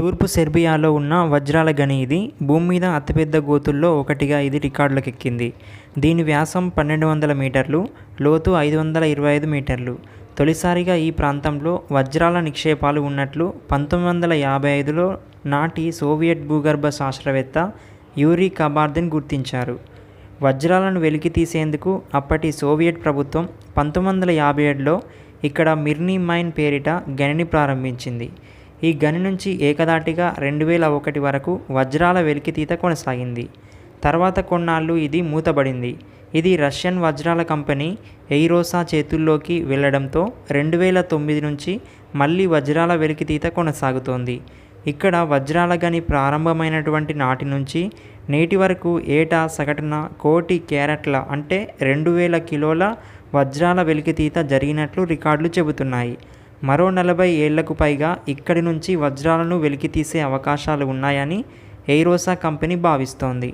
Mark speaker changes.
Speaker 1: తూర్పు సెర్బియాలో ఉన్న వజ్రాల గని ఇది భూమి మీద అతిపెద్ద గోతుల్లో ఒకటిగా ఇది రికార్డులకెక్కింది. దీని వ్యాసం పన్నెండు వందల మీటర్లు లోతు ఐదు వందల ఇరవై ఐదు మీటర్లు. తొలిసారిగా ఈ ప్రాంతంలో వజ్రాల నిక్షేపాలు ఉన్నట్లు పంతొమ్మిది వందల యాభై ఐదులో నాటి సోవియట్ భూగర్భ శాస్త్రవేత్త యూరీ కబార్దిన్ గుర్తించారు. వజ్రాలను వెలికి తీసేందుకు అప్పటి సోవియట్ ప్రభుత్వం పంతొమ్మిది వందల యాభై ఏడులో ఇక్కడ మిర్నీ మైన్ పేరిట గనిని ప్రారంభించింది. ఈ గని నుంచి ఏకధాటిగా రెండు వేల ఒకటి వరకు వజ్రాల వెలికితీత కొనసాగింది. తర్వాత కొన్నాళ్ళు ఇది మూతబడింది. ఇది రష్యన్ వజ్రాల కంపెనీ ఎయిరోసా చేతుల్లోకి వెళ్ళడంతో రెండు వేల తొమ్మిది నుంచి మళ్ళీ వజ్రాల వెలికితీత కొనసాగుతోంది. ఇక్కడ వజ్రాల గని ప్రారంభమైనటువంటి నాటి నుంచి నేటి వరకు ఏటా సగటున కోటి క్యారెట్ల అంటే రెండు వేల కిలోల వజ్రాల వెలికితీత జరిగినట్లు రికార్డులు చెబుతున్నాయి. మరో నలభై ఏళ్ళకు పైగా ఇక్కడి నుంచి వజ్రాలను వెలికితీసే అవకాశాలు ఉన్నాయని ఎయిరోసా కంపెనీ భావిస్తోంది.